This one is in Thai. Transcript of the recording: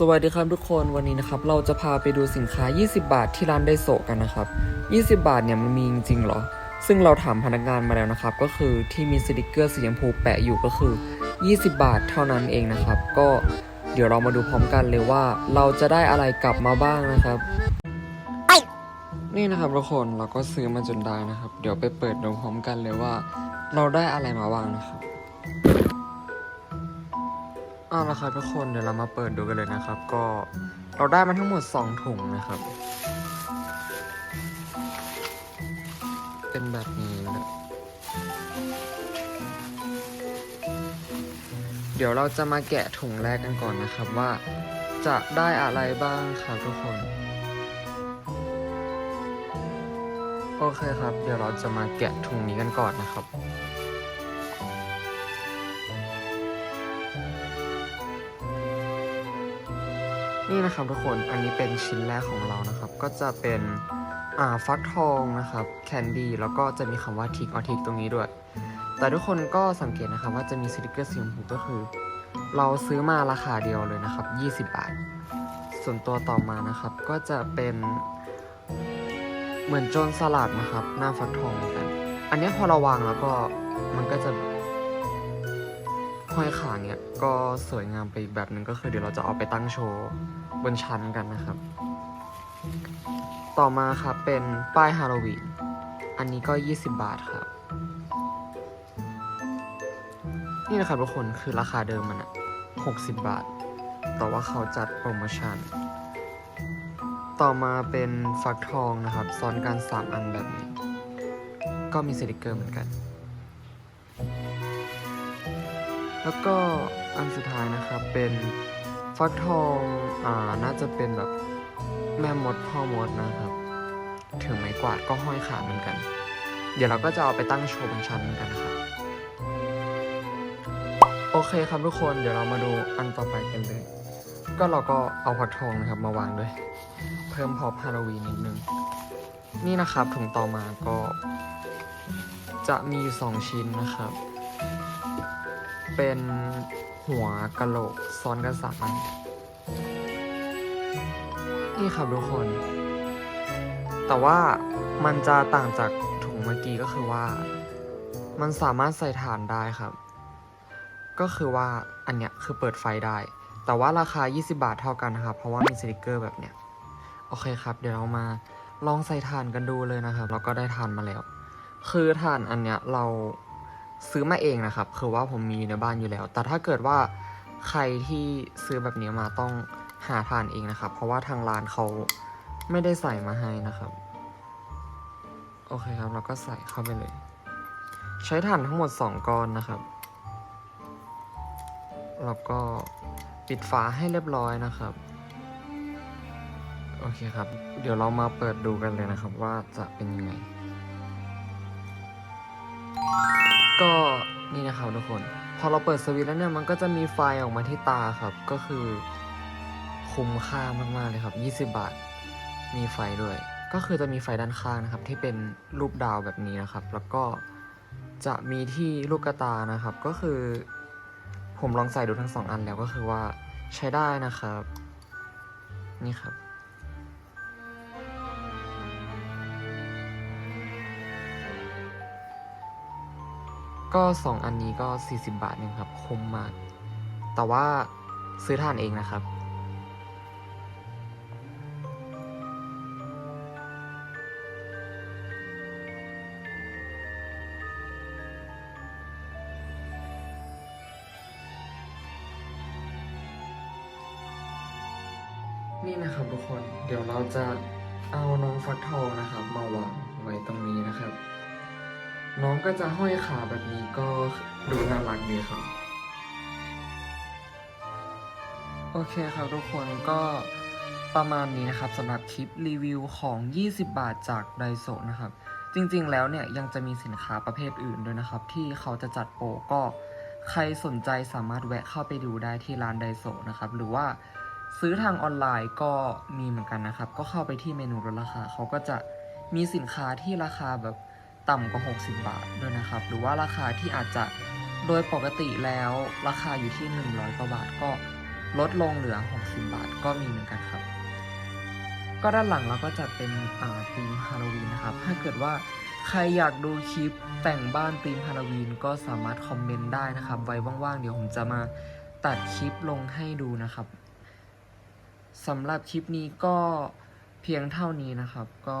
สวัสดีครับทุกคนวันนี้นะครับเราจะพาไปดูสินค้า 20 บาทที่ร้านไดโซกันนะครับ 20 บาทเนี่ยมันมีจริงๆเหรอ ซึ่งเราถามพนักงานมาแล้วนะครับ ก็คือที่มีสติกเกอร์สีชมพูแปะอยู่ก็คือ 20 บาทเท่านั้นเองนะครับ ก็เดี๋ยวเรามาดูพร้อมกันเลยว่า เราจะได้อะไรกลับมาบ้างนะครับนี่นะครับทุกคนเราก็ซื้อมาจนได้นะครับ เดี๋ยวไปเปิดดูพร้อมกันเลยว่า เราได้อะไรมาบ้างนะครับ เอาละครับทุกคนเดี๋ยวเรามาเปิดดูกันเลยนะครับ ก็เราได้มาทั้งหมด 2 ถุงนะครับ เป็นแบบนี้เลยเดี๋ยวเราจะมาแกะถุงแรกกันก่อนนะครับว่า จะได้อะไรบ้างครับทุกคน โอเคครับ เดี๋ยวเราจะมาแกะถุงนี้กันก่อนนะครับ นี่นะครับทุกคนอันนี้เป็นชิ้นแรกของเรานะครับ ก็จะเป็นอ่าฟักทองนะครับแคนดี้แล้วก็จะมีคำว่าทิกออทิกตรงนี้ด้วย แต่ทุกคนก็สังเกตนะครับว่าจะมีสติกเกอร์สีชมพูก็คือ เราซื้อมาราคาเดียวเลยนะครับ 20 บาท ส่วนตัวต่อมานะครับ ก็จะเป็นเหมือนโจรสลัดนะครับ หน้าฟักทองเหมือนกัน อันนี้พอเราวางแล้วก็มันก็จะห้อยขาเนี่ยก็สวยงามไปอีกแบบหนึ่งก็คือเดี๋ยวเราจะเอาไปตั้งโชว์ บนชั้นกันนะครับ ต่อมาครับเป็นป้ายฮาโลวีน อันนี้ก็ 20 บาทครับ นี่นะครับทุกคนคือราคาเดิมมันอะ60 บาท แต่ว่าเขาจัดโปรโมชั่น ต่อมาเป็นฟักทองนะครับ ซ้อนกัน 3 อันแบบนี้ ก็มีสติกเกอร์เหมือนกัน แล้วก็อันสุดท้ายนะครับเป็น ฟักทองอ่าน่าจะเป็นแบบแม่มดพ่อมดนะครับถือไม้กวาดก็ห้อยขาเหมือนกัน เดี๋ยวเราก็จะเอาไปตั้งโชว์บนชั้นเหมือนกันนะครับ โอเคครับทุกคนเดี๋ยวเรามาดูอันต่อไปกันเลย ก็เราก็เอาฟักทองนะครับมาวางด้วย เพิ่มพอปฮาโลวีนนิดนึง นี่นะครับถุงต่อมาก็ จะมีอยู่สองชิ้นนะครับ เป็น หัวกะโหลกซ้อนกันสานนี่ครับทุกคน แต่ว่ามันจะต่างจากถุงเมื่อกี้ก็คือว่า มันสามารถใส่ถ่านได้ครับ ก็คือว่าอันเนี้ยคือเปิดไฟได้ แต่ว่าราคา 20 บาทเท่ากันนะครับ เพราะว่ามีสติกเกอร์แบบเนี้ย โอเคครับ เดี๋ยวเรามาลองใส่ถ่านกันดูเลยนะครับเราก็ได้ถ่านมาแล้ว คือถ่านอันเนี้ยเรา ซื้อมาเองนะครับ คือว่าผมมีอยู่ในบ้านอยู่แล้ว แต่ถ้าเกิดว่าใครที่ซื้อแบบนี้มาต้องหาถ่านเองนะครับ เพราะว่าทางร้านเขาไม่ได้ใส่มาให้นะครับ โอเคครับเราก็ใส่เข้าไปเลย ใช้ถ่านทั้งหมด 2 ก้อนนะครับแล้วก็ปิดฝาให้เรียบร้อยนะครับ โอเคครับ เดี๋ยวเรามาเปิดดูกันเลยนะครับว่าจะเป็นยังไง ก็นี่นะครับทุกคน พอเราเปิดสวิตช์แล้วเนี่ยมันก็จะมีไฟออกมาที่ตาครับ ก็คือคุ้มค่ามากๆเลยครับ 20 บาท มีไฟด้วย ก็คือจะมีไฟด้านข้างนะครับ ที่เป็นรูปดาวแบบนี้นะครับ แล้วก็จะมีที่ลูกกตานะครับ ก็คือ ผมลองใส่ดูทั้งสองอันแล้วก็คือว่าใช้ได้นะครับ นี่ครับ ก็สองอันนี้ก็ 40 บาทเองครับคุ้มมาก แต่ว่าซื้อทานเองนะครับ นี่นะครับทุกคนเดี๋ยวเราจะเอาน้องฟักทองนะครับ มาวางไว้ตรงนี้นะครับ น้องก็จะห้อยขาแบบนี้ก็ดูน่ารักดีครับ โอเคครับทุกคนก็ประมาณนี้นะครับสำหรับคลิปรีวิวของ 20 บาทจากไดโซนะครับ จริงๆแล้วเนี่ยยังจะมีสินค้าประเภทอื่นด้วยนะครับ ที่เขาจะจัดโปรก็ใครสนใจสามารถแวะเข้าไปดูได้ที่ร้านไดโซนะครับ หรือว่าซื้อทางออนไลน์ก็มีเหมือนกันนะครับ ก็เข้าไปที่เมนูลดราคาเขาก็จะมีสินค้าที่ราคาแบบ ต่ำกว่า 60 บาทด้วยนะครับ หรือว่าราคาที่อาจจะโดยปกติแล้วราคาอยู่ที่ 100กว่าบาทก็ลดลงเหลือ 60 บาทก็มีเหมือนกันครับ ก็ด้านหลังเราก็จะเป็นอ่าธีมฮาโลวีนนะครับ ถ้าเกิดว่าใครอยากดูคลิปแต่งบ้านธีมฮาโลวีนก็สามารถคอมเมนต์ได้นะครับ ไว้ว่างๆ เดี๋ยวผมจะมาตัดคลิปลงให้ดูนะครับสำหรับคลิปนี้ก็เพียงเท่านี้นะครับ ก็